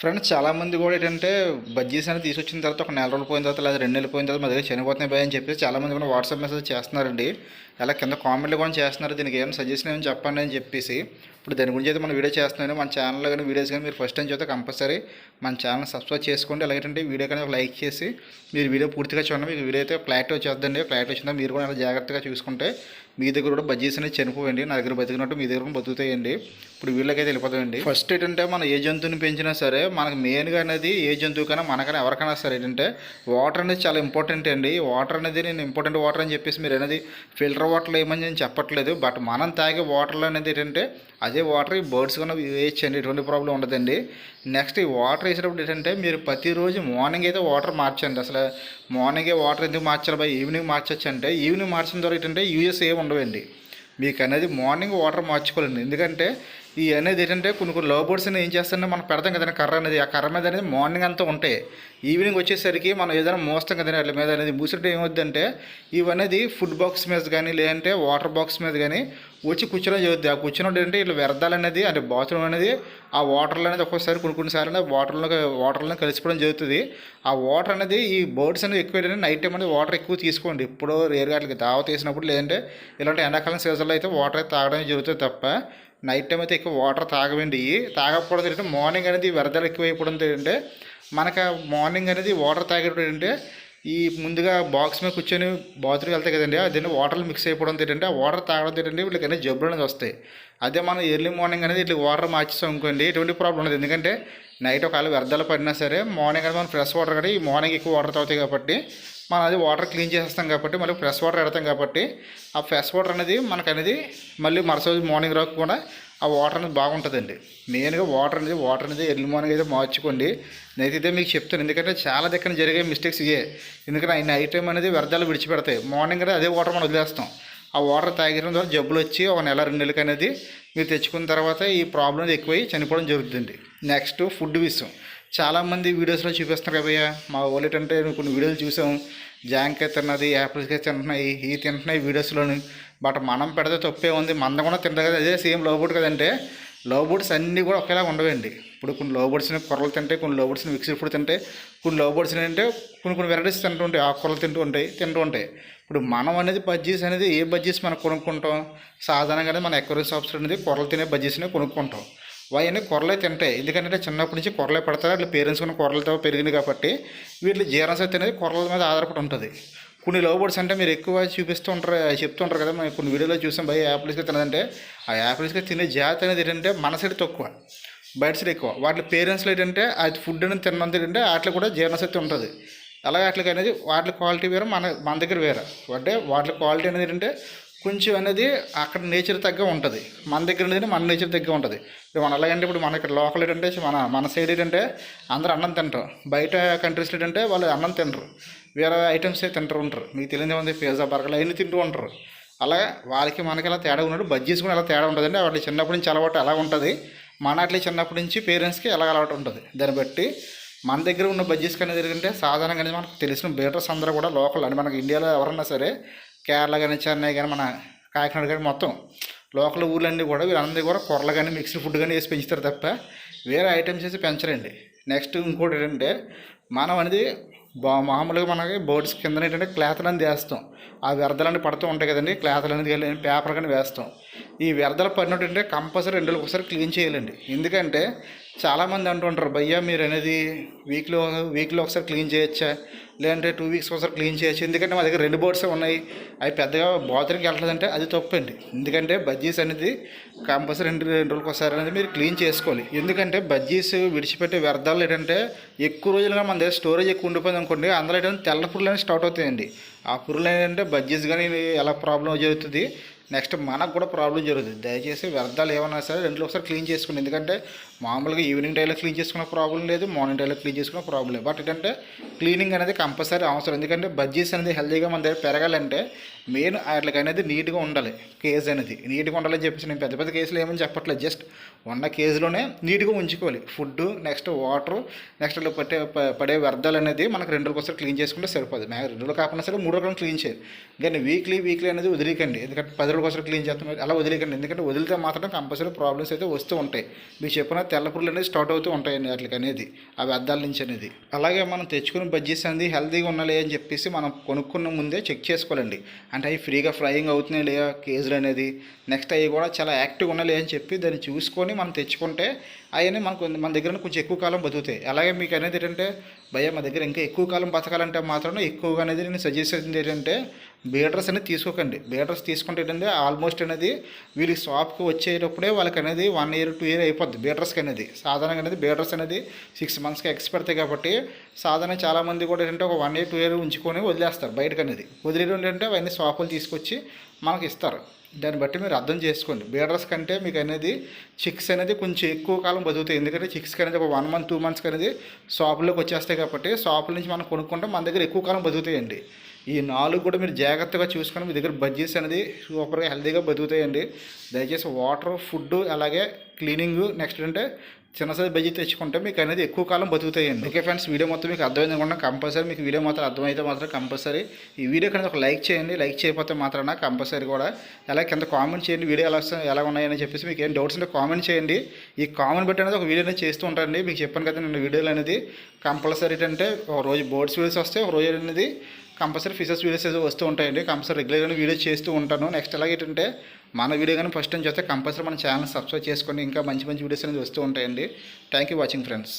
Friends చాలామంది కూడా ఏంటంటే బజ్జీస్ అనేది తీసుకొచ్చిన తర్వాత ఒక నెల రోజులు పోయిన తర్వాత లేదా రెండు నెలలు పోయిన తర్వాత మా దగ్గర చనిపోతున్నాయి భయ అని చెప్పేసి చాలామంది కూడా వాట్సాప్ మెసేజ్ చేస్తున్నారండి. అలా కింద కామెంట్లు కూడా చేస్తున్నారు. దీనికి ఏమైనా సజెషన్ ఏమైనా చెప్పండి అని చెప్పేసి. ఇప్పుడు దాని గురించి అయితే మనం వీడియో చేస్తున్నాను. మన ఛానల్లో కానీ వీడియోస్ కానీ మీరు ఫస్ట్ టైం చూస్తే కంపల్సరీ మన ఛానల్ సబ్స్క్రైబ్ చేసుకోండి. అలాగేంటే వీడియో కానీ ఒక లైక్ చేసి మీరు వీడియో పూర్తిగా చూడండి. మీకు వీడియో అయితే క్లారిటీ వచ్చేద్దండి క్లారిటీ వచ్చిందా మీరు కూడా అలా జాగ్రత్తగా చూసుకుంటే మీ దగ్గర కూడా బజ్జీస్ అనేది చనిపోయండి నా దగ్గర బతికినట్టు మీ దగ్గర కూడా బతుకుతాయండి. ఇప్పుడు వీళ్ళకైతే వెళ్ళిపోతాయండి ఫస్ట్ ఏంటంటే మనం ఏ జంతువుని పెంచినా సరే మనకు మెయిన్గా అనేది ఏ జంతువుకైనా మనకైనా ఎవరికైనా సరే ఏంటంటే వాటర్ అనేది చాలా ఇంపార్టెంట్ అండి. వాటర్ అనేది నేను ఇంపార్టెంట్ వాటర్ అని చెప్పేసి మీరు అనేది ఫిల్టర్ వాటర్ ఏమని నేను చెప్పట్లేదు. బట్ మనం తాగే వాటర్లు అనేది ఏంటంటే అదే వాటర్ ఈ బర్డ్స్ కన్నా వేయచ్చండి. ఎటువంటి ప్రాబ్లం ఉండదండి. నెక్స్ట్ ఈ వాటర్ వేసేటప్పుడు ఏంటంటే మీరు ప్రతిరోజు మార్నింగ్ అయితే వాటర్ మార్చండి. అసలు మార్నింగే వాటర్ ఎందుకు మార్చాలి? బాయ్ ఈవినింగ్ మార్చచ్చు అంటే ఈవినింగ్ మార్చిన తర్వాత ఏంటంటే యూఎస్ ఏమి ఉండవండి. మీకు అనేది మార్నింగ్ వాటర్ మార్చుకోవాలండి. ఎందుకంటే ఈ అనేది ఏంటంటే కొన్ని కొన్ని లవ్ బర్డ్స్ ఏం చేస్తారంటే మనం పెడతాం కదండి కర్ర అనేది. ఆ కర్ర మీద అనేది మార్నింగ్ అంతా ఉంటాయి ఈవినింగ్ వచ్చేసరికి మనం ఏదైనా మోస్తాం కదండి వాటి మీద అనేది మూసినట్టు ఏమవుద్దంటే ఇవనేది ఫుడ్ బాక్స్ మీద కానీ లేదంటే వాటర్ బాక్స్ మీద కానీ వచ్చి కూర్చోడం జరుగుతుంది ఆ కూర్చున్నప్పుడు ఏంటంటే ఇట్లా వ్యర్థాలు అనేది అంటే బాత్రూమ్ అనేది ఆ వాటర్లో అనేది ఒక్కొక్కసారి కొన్ని కొన్నిసార్లు వాటర్లో వాటర్లో కలిసిపోవడం జరుగుతుంది. ఆ వాటర్ అనేది ఈ బర్డ్స్ అనేది ఎక్కువ ఏంటంటే నైట్ టైం అనేది వాటర్ ఎక్కువ తీసుకోండి. ఇప్పుడు రేరుగా వాటికి దావత వేసినప్పుడు లేదంటే ఇలాంటి ఎండాకాలం సీజన్లో అయితే వాటర్ అయితే తాగడం జరుగుతుంది తప్ప నైట్ టైం అయితే ఎక్కువ వాటర్ తాగవండి తాగకపోవడం ఏంటంటే మార్నింగ్ అనేది వ్యర్థాలు ఎక్కువ అయిపోవడం ఏంటంటే మనకు మార్నింగ్ అనేది వాటర్ తాగేటప్పుడు ఏంటంటే ఈ ముందుగా బాక్స్ మీద కూర్చొని బాత్రూమ్కి వెళ్తాయి కదండి అదే వాటర్ మిక్స్ అయిపోవడం ఏంటంటే ఆ వాటర్ తాగడం ఏంటంటే వీళ్ళకి అనేది జబ్బులు అనేది వస్తాయి. అదే మనం ఎర్లీ మార్నింగ్ అనేది ఇట్లా వాటర్ మార్చేస్తాం అనుకోండి ఎటువంటి ప్రాబ్లం ఉండదు ఎందుకంటే నైట్ ఒకవేళ వ్యర్థాలు పడినా సరే మార్నింగ్ అనేది మనం ఫ్రెష్ వాటర్ కానీ ఈ మార్నింగ్ ఎక్కువ వాటర్ తాగుతాయి కాబట్టి మనం అది వాటర్ క్లీన్ చేసేస్తాం కాబట్టి మళ్ళీ ఫ్రెష్ వాటర్ పెడతాం కాబట్టి ఆ ఫ్రెష్ వాటర్ అనేది మనకు అనేది మళ్ళీ మరుసటి రోజు మార్నింగ్ రాకు కూడా ఆ వాటర్ అనేది బాగుంటుందండి. మెయిన్గా వాటర్ అనేది వాటర్ అనేది ఎర్లీ మార్నింగ్ అయితే మార్చుకోండి. నేనైతే మీకు చెప్తాను ఎందుకంటే చాలా దగ్గర జరిగే మిస్టేక్స్ ఇవే. ఎందుకంటే ఆయన నైట్ టైం అనేది వ్యర్థాలు విడిచిపెడతాయి. మార్నింగ్ అనేది అదే వాటర్ మనం వదిలేస్తాం. ఆ వాటర్ తాగడం ద్వారా జబ్బులు వచ్చి ఒక నెల రెండు నెలలకి అనేది మీరు తెచ్చుకున్న తర్వాత ఈ ప్రాబ్లం అనేది ఎక్కువై చనిపోవడం జరుగుతుంది నెక్స్ట్ ఫుడ్ విషయం. చాలామంది వీడియోస్లో చూపిస్తున్నారు కదయ్యా మా వాళ్ళు ఏంటంటే కొన్ని వీడియోలు చూసాం. జాంకాయ తిన్నది యాపిల్స్కాయ తింటున్నాయి ఈ తింటున్నాయి వీడియోస్లోని. బట్ మనం పెడితే తప్పే ఉంది. మంద కూడా తింటారు కదా. అదే సేమ్ లోబోట్ కదంటే లోబోట్స్ అన్నీ కూడా ఒకేలా ఉండవండి. ఇప్పుడు కొన్ని లోబోట్స్ని కూరలు కొర్రలు తింటే కొన్ని లోబోట్స్ని బుడ్స్ని మిక్స్డ్ ఫుడ్ తింటే కొన్ని లోబోట్స్ని అంటే కొన్ని కొన్ని వెరైటీస్ తింటూ ఉంటాయి. ఆకుకూరలు తింటూ ఉంటాయి తింటూ ఉంటాయి. ఇప్పుడు మనం అనేది బజ్జీస్ అనేది ఏ బజ్జీస్ మనం కొనుక్కుంటాం? సాధారణంగానే మన ఎక్వరీ షాప్స్ అనేది కూరలు తినే బజ్జీస్ని కొనుక్కుంటాం. అవన్నీ కూరలే తింటాయి. ఎందుకంటే చిన్నప్పటి నుంచి కూరలే పడతారు అట్లా పేరెంట్స్ కొన్ని కూరలతో పెరిగింది కాబట్టి వీటి జీర్ణశక్తి అనేది కూరల మీద ఆధారపడి ఉంటుంది. కొన్ని లవ్ బర్డ్స్ అంటే మీరు ఎక్కువ చూపిస్తూ ఉంటారు చెప్తుంటారు కదా మేము కొన్ని వీడియోలో చూసాం. భయ యాపిల్స్గా తినదంటే ఆ యాపిల్స్గా తినే జాతి అనేది ఏంటంటే మన సైడ్ తక్కువ బయట సైడ్ ఎక్కువ. వాటి పేరెంట్స్లో ఏంటంటే అది ఫుడ్ అనేది తిన్నంత ఏంటంటే వాటిలో కూడా జీర్ణశక్తి ఉంటుంది. అలాగే వాటికి అనేది వాటి క్వాలిటీ వేరే మన మన దగ్గర వేరే. అంటే వాటి క్వాలిటీ అనేది ఏంటంటే కొంచెం అనేది అక్కడ నేచర్ తగ్గ ఉంటుంది. మన దగ్గర అనేది మన నేచర్ తగ్గ ఉంటుంది. ఇప్పుడు మన అలాగంటే ఇప్పుడు మన ఇక్కడ లోకల్ ఏంటంటే మన మన సైడ్ ఏంటంటే అందరూ అన్నం తింటారు. బయట కంట్రీస్ ఏంటంటే వాళ్ళు అన్నం తినరు. వేరే ఐటమ్స్ తింటూ ఉంటారు. మీకు తెలియదు ఉంది పిజ్జా బర్గర్లు అవన్నీ తింటూ ఉంటారు. అలాగే వాళ్ళకి మనకి ఎలా తేడా ఉన్నట్టు బజ్జీస్ కూడా ఎలా తేడా ఉంటుందండి వాళ్ళకి చిన్నప్పటి నుంచి అలవాటు ఎలా ఉంటుంది. మన అట్లే చిన్నప్పటి నుంచి పేరెంట్స్కి ఎలా అలవాటు ఉంటుంది. దాన్ని బట్టి మన దగ్గర ఉన్న బజ్జీస్ అనేది ఏంటంటే సాధారణంగా మనకు తెలిసిన బేటర్స్ అందరూ కూడా లోకల్ అంటే మనకి ఇండియాలో ఎవరన్నా సరే కేరళ కానీ చెన్నై కానీ మన కాకినాడ కానీ మొత్తం లోకల్ ఊర్లన్నీ కూడా వీళ్ళందరూ కూడా కూరలు కానీ మిక్స్డ్ ఫుడ్ కానీ వేసి పెంచుతారు తప్ప వేరే ఐటమ్స్ వేసి పెంచరండి. నెక్స్ట్ ఇంకోటి ఏంటంటే మనం అనేది బా మామూలుగా మనకి బోర్డ్స్ కింద ఏంటంటే క్లాతులు అనేది వేస్తాం ఆ వ్యర్థాలన్నీ పడుతూ ఉంటాయి కదండి క్లాతులు అనేది కానీ పేపర్ కానీ వేస్తాం. ఈ వ్యర్థాలు పడినట్టు అంటే కంపల్సరీ రెండు రోజులకు ఒకసారి క్లీన్ చేయాలండి. ఎందుకంటే చాలామంది అంటుంటారు భయ్యా మీరు అనేది వీక్లో వీక్లో ఒకసారి క్లీన్ చేయొచ్చా? లేదంటే టూ వీక్స్ ఒకసారి క్లీన్ చేయొచ్చు? ఎందుకంటే మా దగ్గర రెండు బోర్డ్స్ ఉన్నాయి. అవి పెద్దగా బాత్రూమ్కి వెళ్ళలేదంటే అది తప్పండి. ఎందుకంటే బజ్జీస్ అనేది కంపల్సరీ రెండు రెండు రోజులకు ఒకసారి అనేది మీరు క్లీన్ చేసుకోవాలి. ఎందుకంటే బజ్జీస్ విడిచిపెట్టే వ్యర్థాలు ఏంటంటే ఎక్కువ రోజులుగా మన దగ్గర స్టోరేజ్ ఎక్కువ ఉండిపోయింది అనుకోండి అందులో ఏంటంటే తెల్ల పురులు అనేవి స్టార్ట్ అవుతాయండి. ఆ పురుగులు ఏంటంటే బజ్జీస్ కానీ ఎలా ప్రాబ్లం జరుగుతుంది? నెక్స్ట్ మనకు కూడా ప్రాబ్లం జరుగుతుంది. దయచేసి వ్యర్థాలు ఏమన్నా సరే రెండు ఒకసారి క్లీన్ చేసుకోండి ఎందుకంటే మామూలుగా ఈవినింగ్ టైంలో క్లీన్ చేసుకునే ప్రాబ్లం లేదు మార్నింగ్ టైంలో క్లీన్ చేసుకున్న ప్రాబ్లం లేదు. బట్ ఏంటంటే క్లీనింగ్ అనేది కంపల్సరీ అవసరం. ఎందుకంటే బజ్జీస్ అనేది హెల్తీగా మన దగ్గర పెరగాలంటే మెయిన్ వాటికి అనేది నీట్గా ఉండాలి. కేజ్ అనేది నీట్గా ఉండాలని చెప్పేసి నేను పెద్ద పెద్ద కేసులు ఏమని చెప్పట్లేదు. జస్ట్ ఉన్న కేజీలోనే నీట్గా ఉంచుకోవాలి. ఫుడ్ నెక్స్ట్ వాటర్ నెక్స్ట్ పట్టే పడే వ్యర్థాలు అనేది మనకు రెండు రోజులు క్లీన్ చేసుకుంటే సరిపోదు. మే రెండు రోజులు కాకుండా సరే మూడు రోజులు క్లీన్ చేయాలి. కానీ వీక్లీ వీక్లీ అనేది వదిలేకండి. ఎందుకంటే పది రోజులు క్లీన్ చేస్తాం అలా వదిలేకండి. ఎందుకంటే వదిలితే మాత్రం కంపల్సరీ ప్రాబ్లమ్స్ అయితే వస్తూ ఉంటాయి. మీరు చెప్పిన తెల్ల పురులు అనేది స్టార్ట్ అవుతూ ఉంటాయండి వాటికి అనేది అవి అద్దాల నుంచి అనేది. అలాగే మనం తెచ్చుకుని బజ్జీస్ అనేది హెల్తీగా ఉన్నాయా అని చెప్పేసి మనం కొనుక్కున్న ముందే చెక్ చేసుకోవాలండి. అంటే అవి ఫ్రీగా ఫ్రైయింగ్ అవుతున్నాయి లేదా కేజీలు అనేది నెక్స్ట్ అవి కూడా చాలా యాక్టివ్గా ఉన్నాయి అని చెప్పి దాన్ని చూసుకొని మనం తెచ్చుకుంటే అవన్నీ మనకు మన దగ్గర కొంచెం ఎక్కువ కాలం బతుకుతాయి. అలాగే మీకు అనేది ఏంటంటే భయ్య మా దగ్గర ఇంకా ఎక్కువ కాలం బతకాలంటే మాత్రం ఎక్కువగా అనేది నేను సజెస్ట్ చేసింది ఏంటంటే బీటర్స్ అనేది తీసుకోకండి. బీటర్స్ తీసుకుంటే ఏంటంటే ఆల్మోస్ట్ అనేది వీళ్ళకి షాప్కి వచ్చేటప్పుడే వాళ్ళకి అనేది వన్ ఇయర్ టూ ఇయర్ అయిపోద్ది బీటర్స్కి అనేది. సాధారణంగా అనేది బీటర్స్ అనేది సిక్స్ మంత్స్కి ఎక్స్పెడతాయి కాబట్టి సాధారణ చాలామంది కూడా ఏంటంటే ఒక వన్ ఇయర్ టూ ఇయర్ ఉంచుకొని వదిలేస్తారు బయటకు అనేది. వదిలేయడం ఏంటంటే అవన్నీ షాపులు తీసుకొచ్చి మనకి ఇస్తారు. దాన్ని బట్టి మీరు అర్థం చేసుకోండి. బీడర్స్ కంటే మీకు అనేది చిక్స్ అనేది కొంచెం ఎక్కువ కాలం బతుకుతాయి. ఎందుకంటే చిక్స్కి అనేది ఒక వన్ మంత్ టూ మంత్స్కి అనేది షాపులోకి వచ్చేస్తాయి కాబట్టి షాపుల నుంచి మనం కొనుక్కుంటే మన దగ్గర ఎక్కువ కాలం బతుకుతాయండి. ఈ నాలుగు కూడా మీరు జాగ్రత్తగా చూసుకొని మీ దగ్గర బడ్జెట్స్ అనేది సూపర్గా హెల్తీగా బతుకుతాయండి. దయచేసి వాటర్ ఫుడ్ అలాగే క్లీనింగ్ నెక్స్ట్ అంటే చిన్న సైజ్ బడ్జెట్ తెచ్చుకుంటే మీకు అనేది ఎక్కువ కాలం బతుకుతాయండి. ఓకే ఫ్రెండ్స్ వీడియో మొత్తం మీకు అర్థమైంది అనుకుంటే కంపల్సరీ మీకు వీడియో మాత్రం అర్థమైతే మాత్రం కంపల్సరీ. ఈ వీడియో కనుక ఒక లైక్ చేయండి. లైక్ చేయకపోతే మాత్రాన కంపల్సరీ కూడా ఎలా కింద కామెంట్ చేయండి. వీడియో ఎలా వస్తుంది ఎలా ఉన్నాయని చెప్పేసి మీకు ఏం డౌట్స్ ఉంటే కామెంట్ చేయండి. ఈ కామెంట్ బట్టి అనేది ఒక వీడియో అనేది చేస్తూ ఉంటారండి మీకు చెప్పాను కదా నేను వీడియోలు అనేది కంపల్సరీ అంటే ఒక రోజు బోర్డ్స్ వీడియోస్ వస్తాయి ఒక రోజు అనేది కంపల్సరీ ఫిషెస్ వీడియోస్ ఏదో వస్తూ ఉంటాయండి. కంపల్సరీ రెగ్యులర్గా వీడియో చేస్తూ ఉంటాను. నెక్స్ట్ అలాగే ఏంటంటే మన వీడియో కానీ ఫస్ట్ టైం చేస్తే కంపల్సరీ మన ఛానల్ సబ్స్క్రైబ్ చేసుకొని ఇంకా మంచి మంచి వీడియోస్ అనేది వస్తూ ఉంటాయండి. Thank you watching friends